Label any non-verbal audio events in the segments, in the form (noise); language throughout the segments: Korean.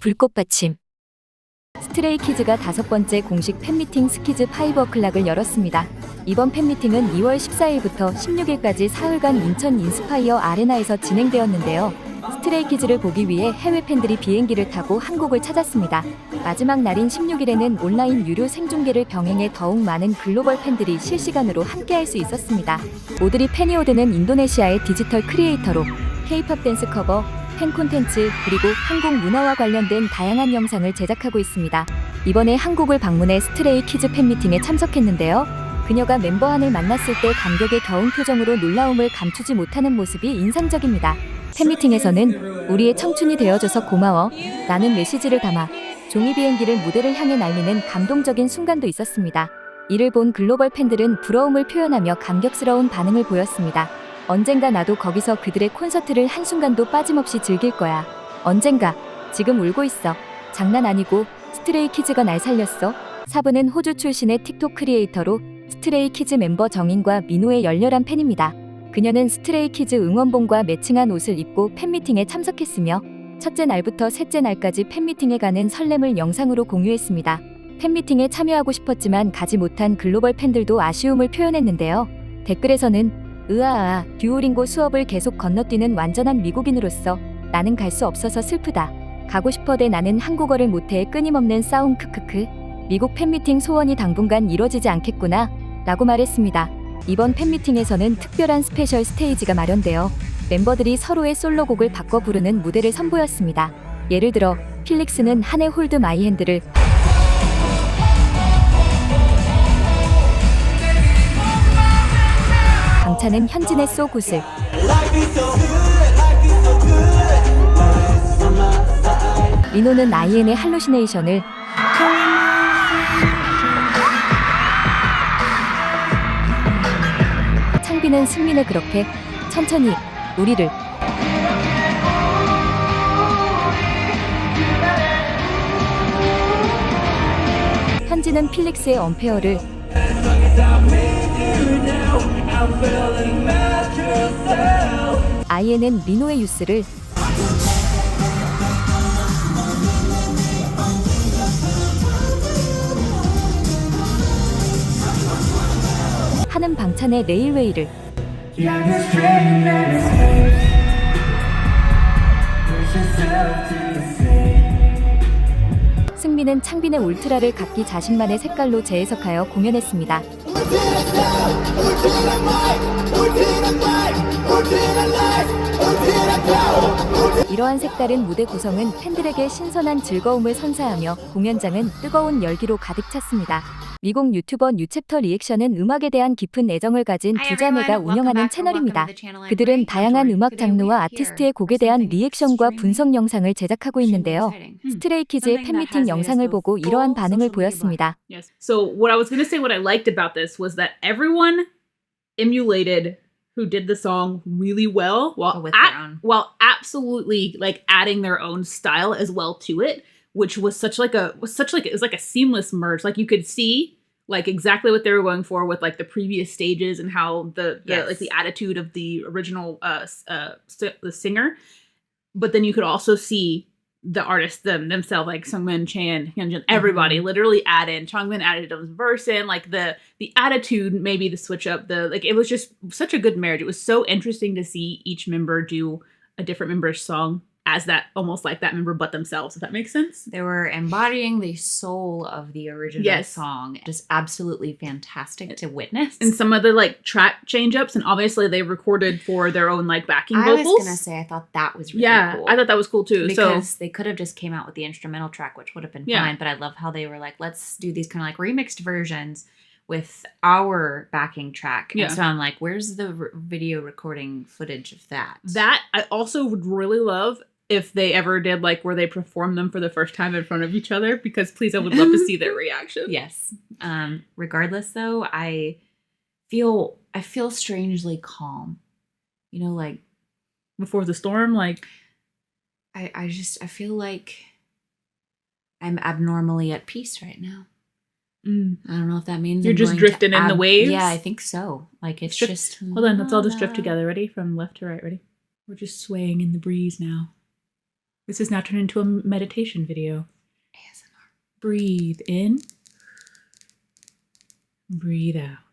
불꽃 받침. 스트레이키즈가 다섯 번째 공식 팬미팅 스키즈 파이브 어클락을 열었습니다. 이번 팬미팅은 2월 14일부터 16일까지 사흘간 인천 인스파이어 아레나에서 진행되었는데요. 스트레이키즈를 보기 위해 해외 팬들이 비행기를 타고 한국을 찾았습니다. 마지막 날인 16일에는 온라인 유료 생중계를 병행해 더욱 많은 글로벌 팬들이 실시간으로 함께할 수 있었습니다. 오드리 페니오드는 인도네시아의 디지털 크리에이터로 K-팝 댄스 커버, 팬 콘텐츠 그리고 한국 문화와 관련된 다양한 영상을 제작하고 있습니다. 이번에 한국을 방문해 스트레이 키즈 팬미팅에 참석했는데요. 그녀가 멤버 한을 만났을 때 감격에 겨운 표정으로 놀라움을 감추지 못하는 모습이 인상적입니다. 팬미팅에서는 우리의 청춘이 되어줘서 고마워 라는 메시지를 담아 종이 비행기를 무대를 향해 날리는 감동적인 순간도 있었습니다. 이를 본 글로벌 팬들은 부러움을 표현하며 감격스러운 반응을 보였습니다. 언젠가 나도 거기서 그들의 콘서트를 한순간도 빠짐없이 즐길 거야. 언젠가. 지금 울고 있어. 장난 아니고 스트레이 키즈가 날 살렸어. 사부는 호주 출신의 틱톡 크리에이터로 스트레이 키즈 멤버 정인과 민호의 열렬한 팬입니다. 그녀는 스트레이 키즈 응원봉과 매칭한 옷을 입고 팬미팅에 참석했으며 첫째 날부터 셋째 날까지 팬미팅에 가는 설렘을 영상으로 공유했습니다. 팬미팅에 참여하고 싶었지만 가지 못한 글로벌 팬들도 아쉬움을 표현했는데요. 댓글에서는 으아아 듀오링고 수업을 계속 건너뛰는 완전한 미국인으로서 나는 갈 수 없어서 슬프다. 가고 싶어대 나는 한국어를 못해 끊임없는 싸움 크크크. 미국 팬미팅 소원이 당분간 이뤄지지 않겠구나. 라고 말했습니다. 이번 팬미팅에서는 특별한 스페셜 스테이지가 마련되어 멤버들이 서로의 솔로곡을 바꿔 부르는 무대를 선보였습니다. 예를 들어 필릭스는 한해 홀드 마이 핸드를 강찬은 현진의 쏘굿을 리노는 아이엔의 할로시네이션을 창비는 승민을 그렇게 천천히 우리를 현지는 필릭스의 언페어를 아이엔은 리노의 유스를 하는 방찬의 레일웨이를 승민은 창빈의 울트라를 각기 자신만의 색깔로 재해석하여 공연했습니다. 이러한 색다른 무대 구성은 팬들에게 신선한 즐거움을 선사하며 공연장은 뜨거운 열기로 가득 찼습니다. 미국 유튜버 뉴챕터 리액션은 음악에 대한 깊은 애정을 가진 두 자매가 운영하는 채널입니다. 그들은 다양한 음악 장르와 아티스트의 곡에 대한 리액션과 분석 영상을 제작하고 있는데요. 스트레이키즈의 팬미팅 영상을 보고 이러한 반응을 보였습니다. Yes. So what I was gonna say, what I liked about this was that everyone emulated who did the song really well, while at- while absolutely like adding their own style as well to it, which was such like a was such like it was like a seamless merge. Like you could see like exactly what they were going for with like the previous stages and how the, the Yes. like the attitude of the original uh, uh the singer, but then you could also see the artists them themselves like Sungmin Chan, Hyunjin, everybody literally add in. Chongmin added his verse in, like the the attitude, maybe the switch up, the like it was just such a good marriage. It was so interesting to see each member do a different member's song as that almost like that member but themselves, if that makes sense. They were embodying the soul of the original Yes. song. Just absolutely fantastic to witness. And some of the like track change ups, and obviously they recorded for their own like backing I vocals. I was gonna say I thought that was really yeah, cool. I thought that was cool too. so they could have just came out with the instrumental track, which would have been Yeah. fine. But I love how they were like, let's do these kind of like remixed versions with our backing track. Yeah. And so I'm like, where's the r- video recording footage of that? That I also would really love if they ever did like where they perform them for the first time in front of each other because please I would love to see their (laughs) reaction. yes. Um, regardless, though, I feel I feel strangely calm. You know, like Before the storm, like I, I just I feel like I'm abnormally at peace right now. mm, I don't know if that means You're I'm just drifting in the waves? Yeah, I think so. Like it's just hold on, let's all just drift together. Ready? From left to right, ready? We're just swaying in the breeze now. This has now turned into a meditation video. Breathe in. Breathe out.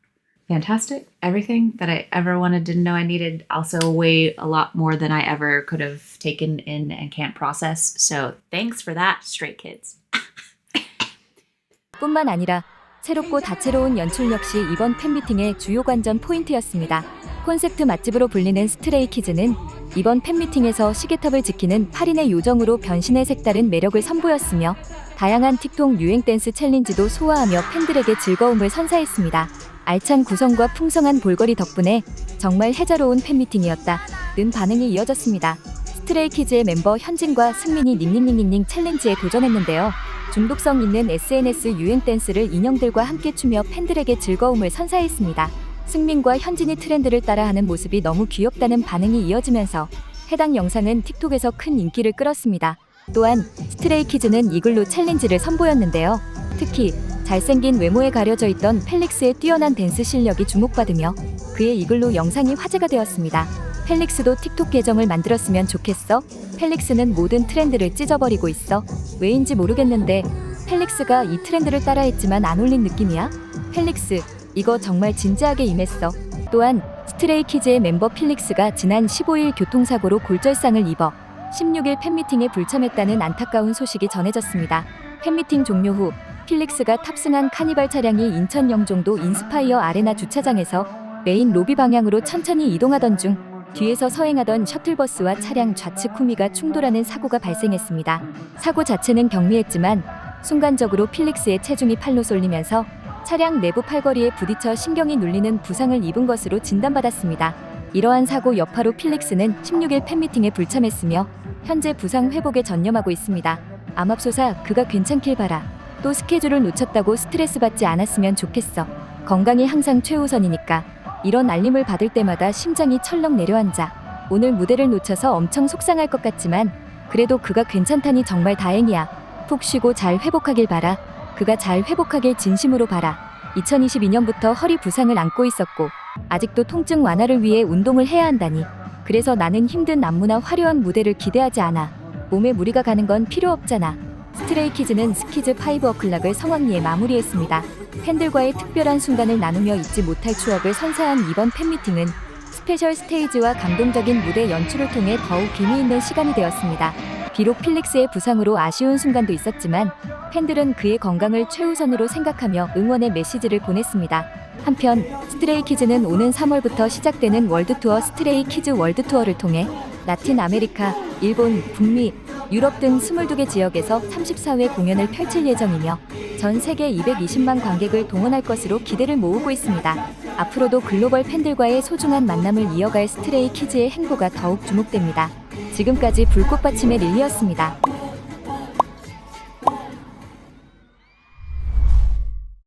Fantastic. Everything that I ever wanted to know I needed. Also, way a lot more than I ever could have taken in and can't process. So, thanks for that, Stray Kids. (laughs) 뿐만 아니라 새롭고 다채로운 연출 역시 이번 팬미팅의 주요 관전 포인트였습니다. 콘셉트 맛집으로 불리는 스트레이키즈는 이번 팬미팅에서 시계탑을 지키는 8인의 요정으로 변신의 색다른 매력을 선보였으며 다양한 틱톡 유행 댄스 챌린지도 소화하며 팬들에게 즐거움을 선사했습니다. 알찬 구성과 풍성한 볼거리 덕분에 정말 해자로운 팬미팅이었다 는 반응이 이어졌습니다. 스트레이키즈의 멤버 현진과 승민이 닝닝닝닝닝 챌린지에 도전했는데요. 중독성 있는 SNS 유행 댄스를 인형들과 함께 추며 팬들에게 즐거움을 선사했습니다. 승민과 현진이 트렌드를 따라하는 모습이 너무 귀엽다는 반응이 이어지면서 해당 영상은 틱톡에서 큰 인기를 끌었습니다. 또한 스트레이키즈는 이글루 챌린지를 선보였는데요. 특히 잘생긴 외모에 가려져 있던 펠릭스의 뛰어난 댄스 실력이 주목받으며 그의 이글루 영상이 화제가 되었습니다. 펠릭스도 틱톡 계정을 만들었으면 좋겠어. 펠릭스는 모든 트렌드를 찢어버리고 있어. 왜인지 모르겠는데 펠릭스가 이 트렌드를 따라했지만 안 올린 느낌이야? 펠릭스, 이거 정말 진지하게 임했어. 또한 스트레이키즈의 멤버 필릭스가 지난 15일 교통사고로 골절상을 입어 16일 팬미팅에 불참했다는 안타까운 소식이 전해졌습니다. 팬미팅 종료 후 필릭스가 탑승한 카니발 차량이 인천 영종도 인스파이어 아레나 주차장에서 메인 로비 방향으로 천천히 이동하던 중 뒤에서 서행하던 셔틀버스와 차량 좌측 후미가 충돌하는 사고가 발생했습니다. 사고 자체는 경미했지만 순간적으로 필릭스의 체중이 팔로 쏠리면서 차량 내부 팔걸이에 부딪혀 신경이 눌리는 부상을 입은 것으로 진단받았습니다. 이러한 사고 여파로 필릭스는 16일 팬미팅에 불참했으며 현재 부상 회복에 전념하고 있습니다. 암압소사 그가 괜찮길 바라. 또 스케줄을 놓쳤다고 스트레스 받지 않았으면 좋겠어. 건강이 항상 최우선이니까. 이런 알림을 받을 때마다 심장이 철렁 내려앉아. 오늘 무대를 놓쳐서 엄청 속상할 것 같지만 그래도 그가 괜찮다니 정말 다행이야. 푹 쉬고 잘 회복하길 바라. 그가 잘 회복하길 진심으로 바라. 2022년부터 허리 부상을 안고 있었고 아직도 통증 완화를 위해 운동을 해야 한다니. 그래서 나는 힘든 안무나 화려한 무대를 기대하지 않아. 몸에 무리가 가는 건 필요 없잖아. 스트레이키즈는 스키즈 파이브 어클락을 성황리에 마무리했습니다. 팬들과의 특별한 순간을 나누며 잊지 못할 추억을 선사한 이번 팬미팅은 스페셜 스테이지와 감동적인 무대 연출을 통해 더욱 의미 있는 시간이 되었습니다. 비록 필릭스의 부상으로 아쉬운 순간도 있었지만 팬들은 그의 건강을 최우선으로 생각하며 응원의 메시지를 보냈습니다. 한편 스트레이 키즈는 오는 3월부터 시작되는 월드투어 스트레이 키즈 월드투어를 통해 라틴 아메리카, 일본, 북미, 유럽 등 22개 지역에서 34회 공연을 펼칠 예정이며 전 세계 220만 관객을 동원할 것으로 기대를 모으고 있습니다. 앞으로도 글로벌 팬들과의 소중한 만남을 이어갈 스트레이 키즈의 행보가 더욱 주목됩니다. 지금까지 불꽃받침의 릴리였습니다.